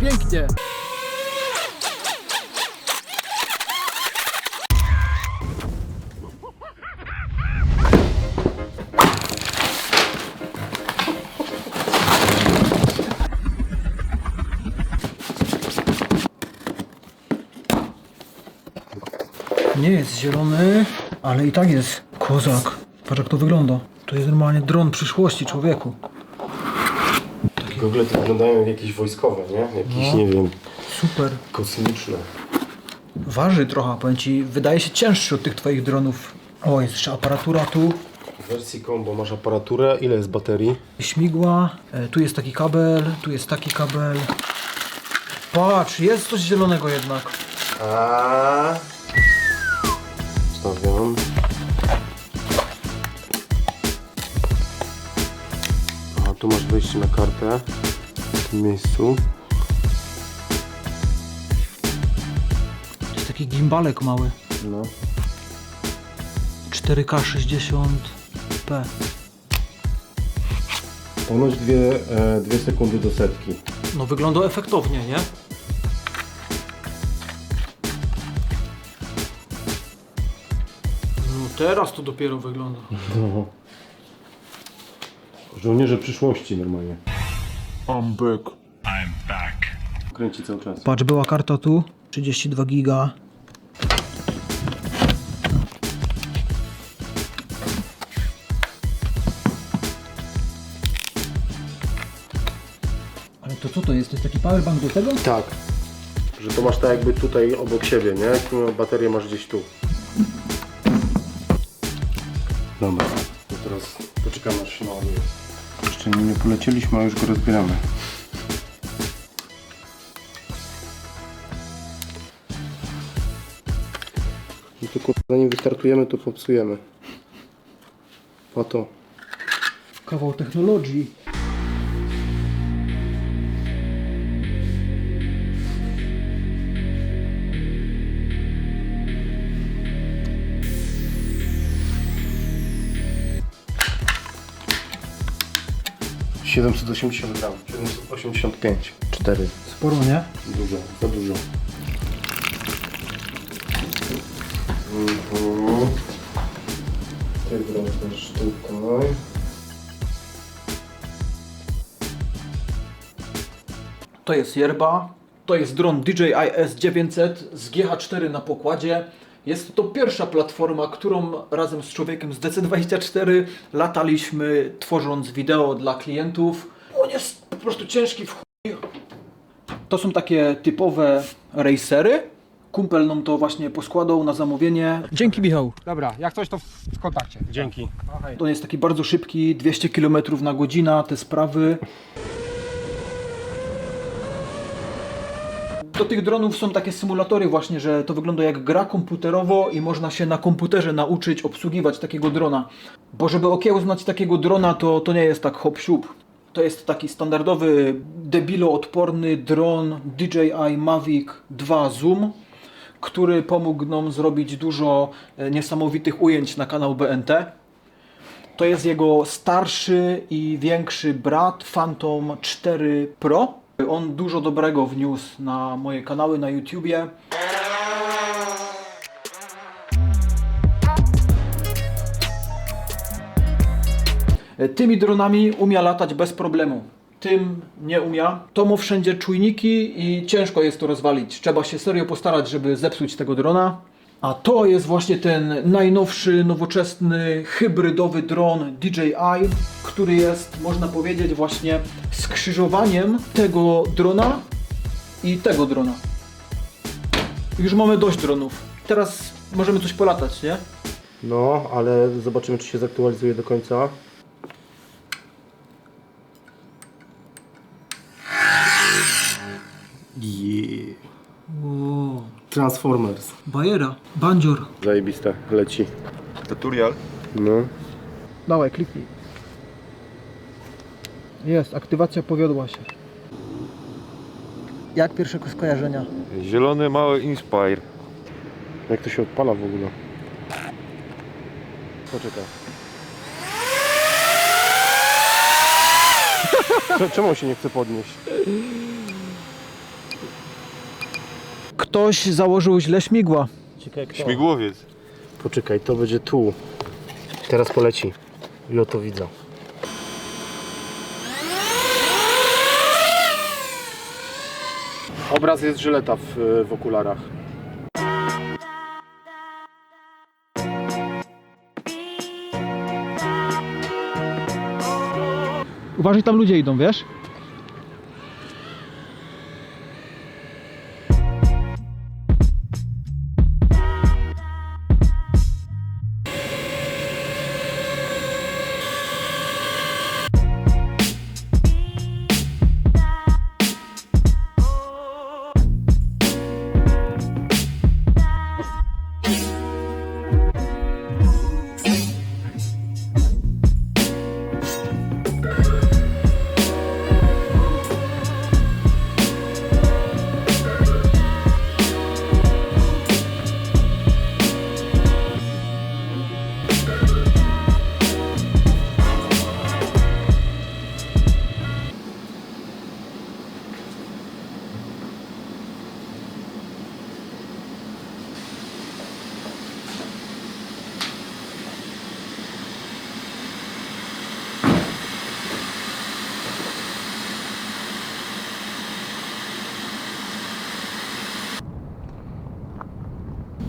pięknie. Nie jest zielony, ale i tak jest kozak. Patrz jak to wygląda. To jest normalnie dron przyszłości człowieku. Gogle to wyglądają jak jakieś wojskowe, nie? Jakieś, nie wiem, Super. kosmiczne. Waży trochę, powiem ci, wydaje się cięższy od tych twoich dronów. O, jest jeszcze aparatura tu, W wersji combo masz aparaturę, ile jest baterii? śmigła, e, tu jest taki kabel, tu jest taki kabel. Patrz, jest coś zielonego jednak. A. Stawiam. Tu masz wejście na kartę. W tym miejscu. To jest taki gimbalek mały. No. 4K 60p. Ponoć dwie, e, dwie sekundy do setki. No wygląda efektownie, nie? No teraz to dopiero wygląda. No. Żołnierze przyszłości normalnie. I'm back. I'm back. Kręci cały czas. Patrz, była karta tu, 32 giga. Ale to co to jest? To jest taki powerbank do tego? Tak. Że to masz tak jakby tutaj obok siebie, nie? Baterię masz gdzieś tu. Dobra. To teraz poczekamy aż się naładuje. Jeszcze nie polecieliśmy, a już go rozbieramy. I tu kurwa, zanim wystartujemy, to popsujemy. Po to. Kawał technologii. 780 gram. 785. 4. Sporo, nie? Dużo, za dużo. Mhm. Wracasz tutaj. To jest yerba. To jest dron DJI S900 z GH4 na pokładzie. Jest to pierwsza platforma, którą razem z człowiekiem z DC24 lataliśmy tworząc wideo dla klientów. On jest po prostu ciężki w chuj. To są takie typowe racery. Kumpel nam to właśnie poskładał na zamówienie. Dzięki Michał. Dobra, jak coś to w w kontakcie. Dzięki. On jest taki bardzo szybki, 200 km na godzinę, te sprawy. Do tych dronów są takie symulatory właśnie, że to wygląda jak gra komputerowo i można się na komputerze nauczyć obsługiwać takiego drona. Bo żeby okiełznać takiego drona, to, to nie jest tak hop siup. To jest taki standardowy, debiloodporny dron DJI Mavic 2 Zoom, który pomógł nam zrobić dużo e, niesamowitych ujęć na kanał BNT. To jest jego starszy i większy brat Phantom 4 Pro. On dużo dobrego wniósł na moje kanały na YouTubie. Tymi dronami umia latać bez problemu. Tym nie umia. To ma wszędzie czujniki i ciężko jest to rozwalić. Trzeba się serio postarać, żeby zepsuć tego drona. A to jest właśnie ten najnowszy, nowoczesny, hybrydowy dron DJI, który jest, można powiedzieć, właśnie skrzyżowaniem tego drona i tego drona. Już mamy dość dronów. Teraz możemy coś polatać, nie? No, ale zobaczymy, czy się zaktualizuje do końca. Yeah. Transformers. bajera, bandzior. Zajebiste, leci. Tutorial. No. Dawaj, kliknij. Jest, aktywacja powiodła się. Jak pierwsze skojarzenia? Zielony mały Inspire. Jak to się odpala w ogóle? Poczekaj. Cze- Czemu on się nie chce podnieść? Ktoś założył źle śmigła. Czekaj, kto? Śmigłowiec. Poczekaj, to będzie tu. Teraz poleci. Lotowidza. Obraz jest żyleta w, w okularach. Uważaj, tam ludzie idą, wiesz?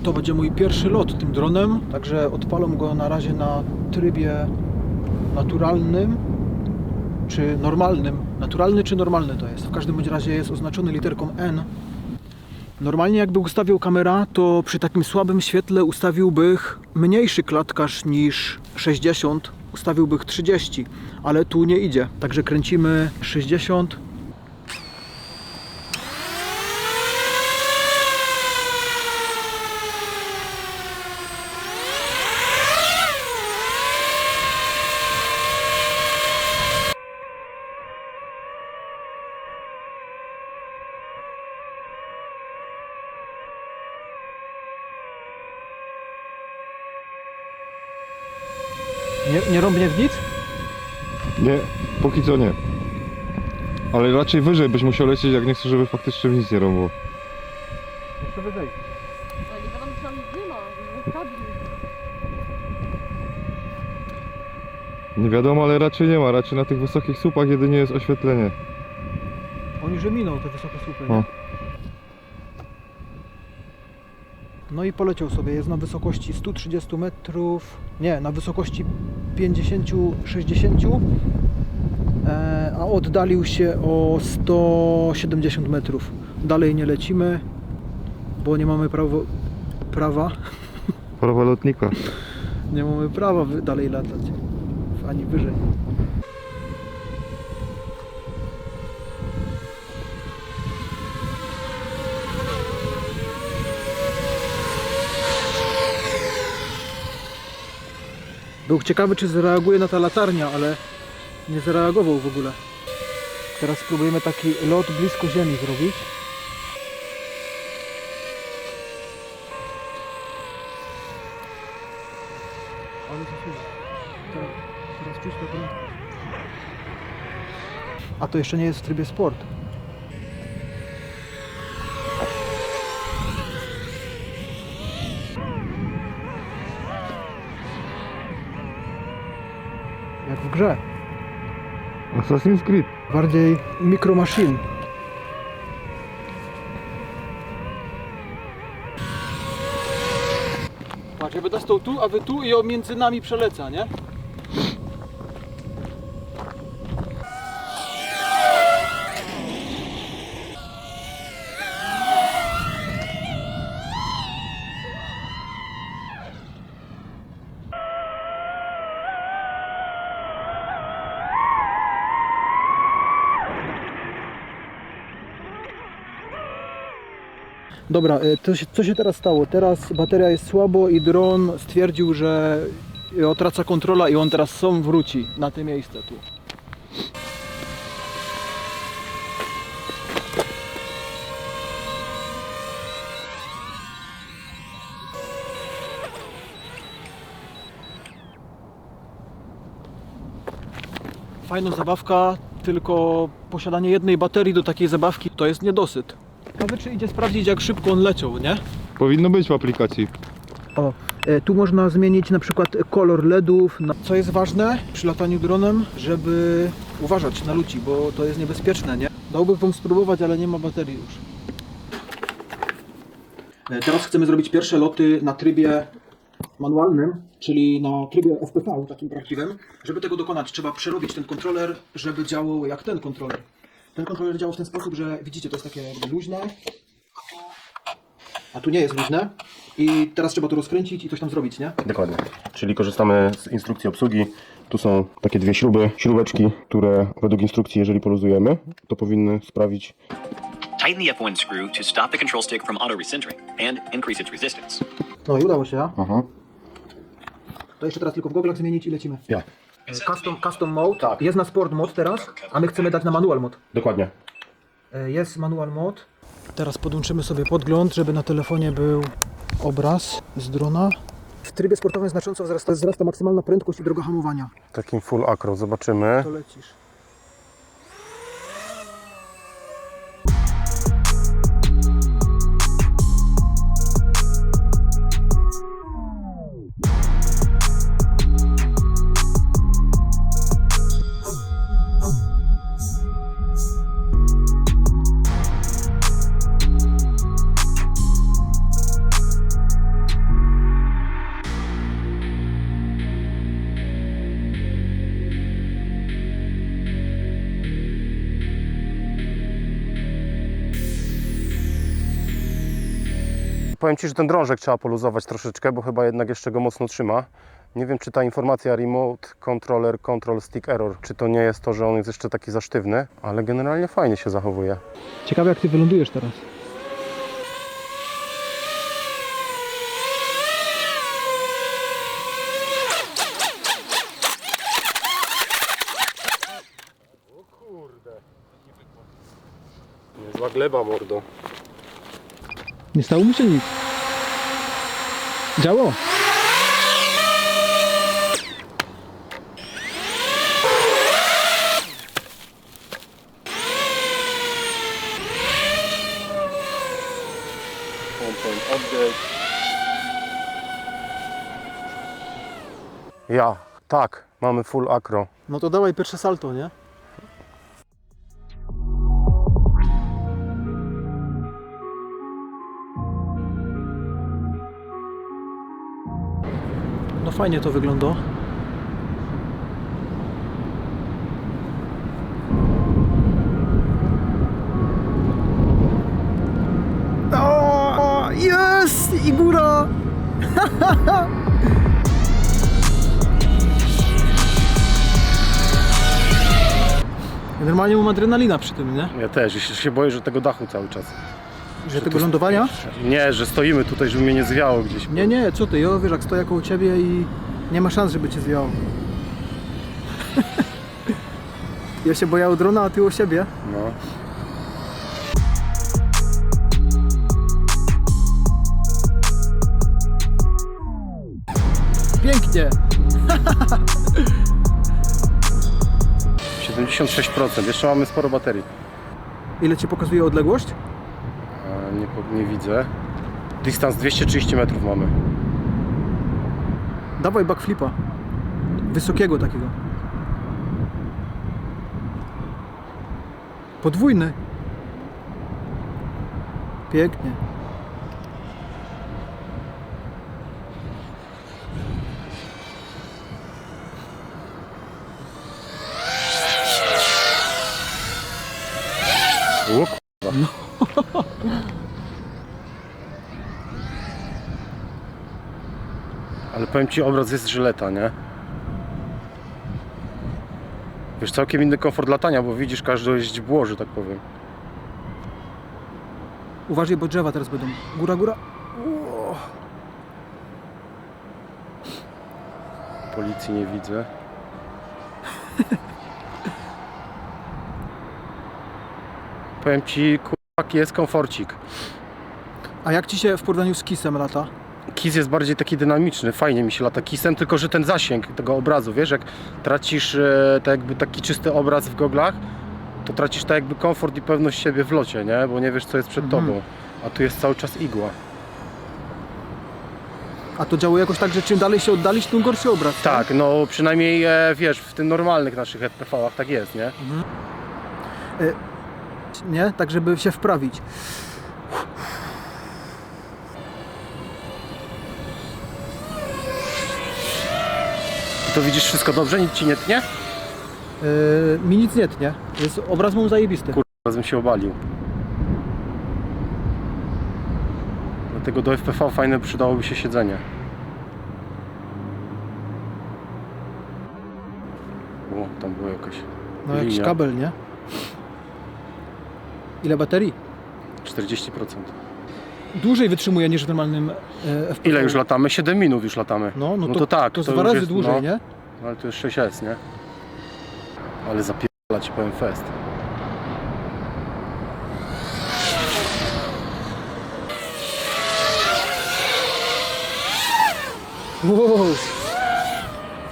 To będzie mój pierwszy lot tym dronem, także odpalam go na razie na trybie naturalnym czy normalnym. Naturalny czy normalny to jest. W każdym bądź razie jest oznaczony literką N. Normalnie jakby ustawił kamera, to przy takim słabym świetle ustawiłbych mniejszy klatkarz niż 60, ustawiłbych 30, ale tu nie idzie. Także kręcimy 60 co nie. Ale raczej wyżej byś musiał lecieć, jak nie chcesz, żeby faktycznie nic nie rąbło. Jeszcze wyżej. Ale nie wiadomo, czy tam nic nie ma, nie kabli. Nie wiadomo, ale raczej nie ma. Raczej na tych wysokich słupach jedynie jest oświetlenie. Oni że minął te wysokie słupy. O. Nie? No i poleciał sobie, jest na wysokości 130 metrów, nie, na wysokości 50-60, e, a oddalił się o 170 metrów. Dalej nie lecimy, bo nie mamy prawo, prawa, Prawa lotnika. nie mamy prawa dalej latać, ani wyżej. Był ciekawy, czy zareaguje na ta latarnia, ale nie zareagował w ogóle. Teraz spróbujemy taki lot blisko ziemi zrobić. A to jeszcze nie jest w trybie sport. Jak w grze. Assassin's Creed. Bardziej Micro Machine. Patrz, jakby dostał tu, a wy tu i on między nami przeleca, nie? Dobra, y, to się, co się teraz stało? Teraz bateria jest słabo i dron stwierdził, że otraca kontrola i on teraz sam wróci na to miejsce tu. Fajna zabawka, tylko posiadanie jednej baterii do takiej zabawki to jest niedosyt. Ciekawe czy idzie sprawdzić jak szybko on leciał, nie? Powinno być w aplikacji. O, e, tu można zmienić na przykład kolor LEDów. na- Co jest ważne przy lataniu dronem, żeby uważać na ludzi, bo to jest niebezpieczne, nie? Dałbym wam spróbować, ale nie ma baterii już. E, Teraz chcemy zrobić pierwsze loty na trybie manualnym, czyli na trybie FPV, takim prawdziwym. Żeby tego dokonać, trzeba przerobić ten kontroler, żeby działał jak ten kontroler. Ten kontroler działa w ten sposób, że widzicie, to jest takie jakby luźne, a tu nie jest luźne. I teraz trzeba to rozkręcić i coś tam zrobić, nie? Dokładnie. Czyli korzystamy z instrukcji obsługi. Tu są takie dwie śruby, śrubeczki, które według instrukcji, jeżeli poluzujemy, to powinny sprawić Tighten the F1 screw to stop the control stick from auto-recentering and increase its resistance. No i udało się, ja? Aha. To jeszcze teraz tylko w goglach zmienić i lecimy. Ja. Custom, custom mode. Tak. Jest na sport mode teraz, a my chcemy dać na manual mode. Dokładnie. E, Jest manual mode. Teraz podłączymy sobie podgląd, żeby na telefonie był obraz z drona. W trybie sportowym znacząco wzrasta, wzrasta maksymalna prędkość i droga hamowania. Takim full acro zobaczymy. To lecisz. Powiem Ci, że ten drążek trzeba poluzować troszeczkę, bo chyba jednak jeszcze go mocno trzyma. Nie wiem, czy ta informacja Remote Controller Control Stick Error, czy to nie jest to, że on jest jeszcze taki za sztywny, ale generalnie fajnie się zachowuje. Ciekawe jak ty wylądujesz teraz. Niezła gleba, mordo. Nie stało mu się nic. Działo. Ja, tak, mamy full acro. No to dawaj pierwsze salto, nie? No fajnie to wygląda. O, jest! I góra! Normalnie mam adrenalina przy tym, nie? Ja też, jeszcze się boję, że tego dachu cały czas. Że tego lądowania? Nie, że stoimy tutaj, żeby mnie nie zwiało gdzieś. Nie, nie, co ty, ja wiesz, jak stoję koło ciebie i nie ma szans, żeby cię zwiało. ja się boję o drona, a ty o siebie. No. Pięknie! 76%, jeszcze mamy sporo baterii. Ile ci pokazuje odległość? Nie, nie widzę. Dystans 230 metrów mamy. Dawaj backflipa. Wysokiego takiego. Podwójny. Pięknie. O powiem Ci, obraz jest żyleta, nie? Wiesz, całkiem inny komfort latania, bo widzisz każde źdźbło, że tak powiem. Uważaj, bo drzewa teraz będą. Góra, góra. Policji nie widzę. powiem Ci, kurwa, jest komforcik. A jak ci się w porównaniu z kisem lata? Kis jest bardziej taki dynamiczny, fajnie mi się lata kisem, tylko że ten zasięg tego obrazu, wiesz, jak tracisz e, tak jakby taki czysty obraz w goglach, to tracisz tak jakby komfort i pewność siebie w locie, nie? Bo nie wiesz co jest przed Mhm. tobą. A tu jest cały czas igła. A to działa jakoś tak, że czym dalej się oddalić, tym gorszy obraz. Tak, no przynajmniej e, wiesz, w tym normalnych naszych FPV-ach tak jest, nie? Nie? Tak, żeby się wprawić. To widzisz wszystko dobrze? Nic ci nie tnie? Yy, mi nic nie tnie. Jest, obraz mam zajebisty. Kur- Razem się obalił. Dlatego do FPV fajne przydałoby się siedzenie. O, tam było jakoś No jakiś linia. kabel, nie? Ile baterii? 40%. Dłużej wytrzymuje niż w normalnym e, FPV. Ile już latamy? 7 minut już latamy. No, no, No to, tak, To, to dwa już razy jest- dłużej, no. nie? Ale to już 6S, nie? Ale zapierdala ci powiem fest. Wow.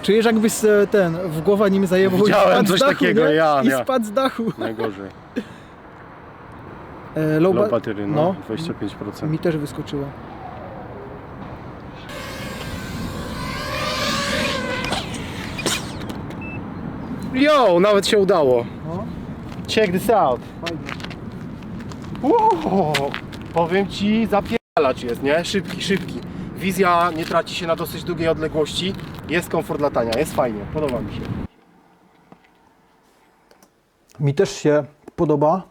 Czujesz jakbyś e, ten w głowę nim zajebał Widziałem i spadł coś z dachu, takiego, nie? ja, I ja. spadł z dachu. Najgorzej. E, low, Low ba- battery, no, 25%. Mi też wyskoczyło. Yo, nawet się udało. No. Check this out. Wow, powiem ci, zapierdalacz jest, nie? Szybki, szybki. Wizja nie traci się na dosyć długiej odległości. Jest komfort latania, jest fajnie, podoba mi się. Mi też się podoba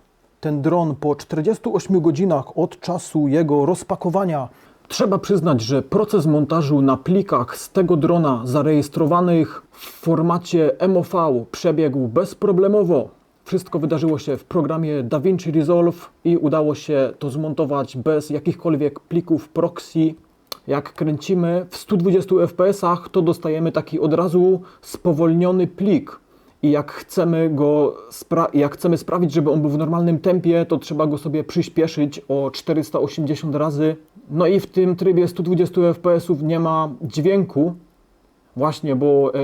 ten dron po 48 godzinach od czasu jego rozpakowania. Trzeba przyznać, że proces montażu na plikach z tego drona zarejestrowanych w formacie MOV przebiegł bezproblemowo. Wszystko wydarzyło się w programie DaVinci Resolve i udało się to zmontować bez jakichkolwiek plików proxy. Jak kręcimy w 120 fps, to dostajemy taki od razu spowolniony plik i jak chcemy go jak chcemy sprawić, żeby on był w normalnym tempie, to trzeba go sobie przyspieszyć o 480 razy. No i w tym trybie 120 fps nie ma dźwięku. Właśnie, bo e,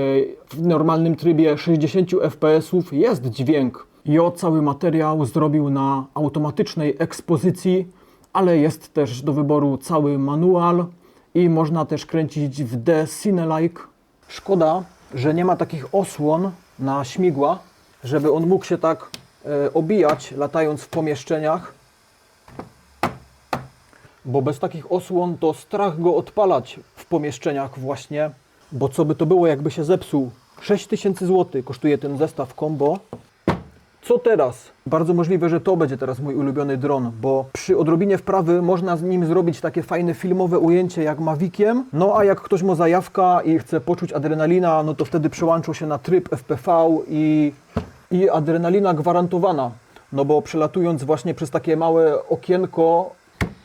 w normalnym trybie 60 fps jest dźwięk. Jo cały materiał zrobił na automatycznej ekspozycji, ale jest też do wyboru cały manual i można też kręcić w D Cinelike. Szkoda, że nie ma takich osłon na śmigła, żeby on mógł się tak e, obijać, latając w pomieszczeniach. Bo bez takich osłon to strach go odpalać w pomieszczeniach właśnie. Bo co by to było, jakby się zepsuł? 6000 zł kosztuje ten zestaw combo. Co teraz? Bardzo możliwe, że to będzie teraz mój ulubiony dron, bo przy odrobinie wprawy można z nim zrobić takie fajne filmowe ujęcie jak Maviciem. No a jak ktoś ma zajawka i chce poczuć adrenalina, no to wtedy przełączą się na tryb FPV i, i adrenalina gwarantowana. No bo przelatując właśnie przez takie małe okienko,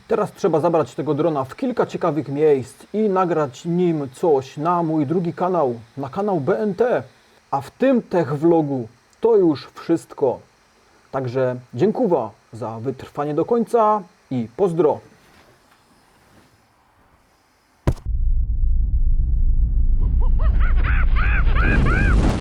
teraz trzeba zabrać tego drona w kilka ciekawych miejsc i nagrać nim coś na mój drugi kanał, na kanał BNT. A w tym tech vlogu to już wszystko. Także dziękuję za wytrwanie do końca i pozdro.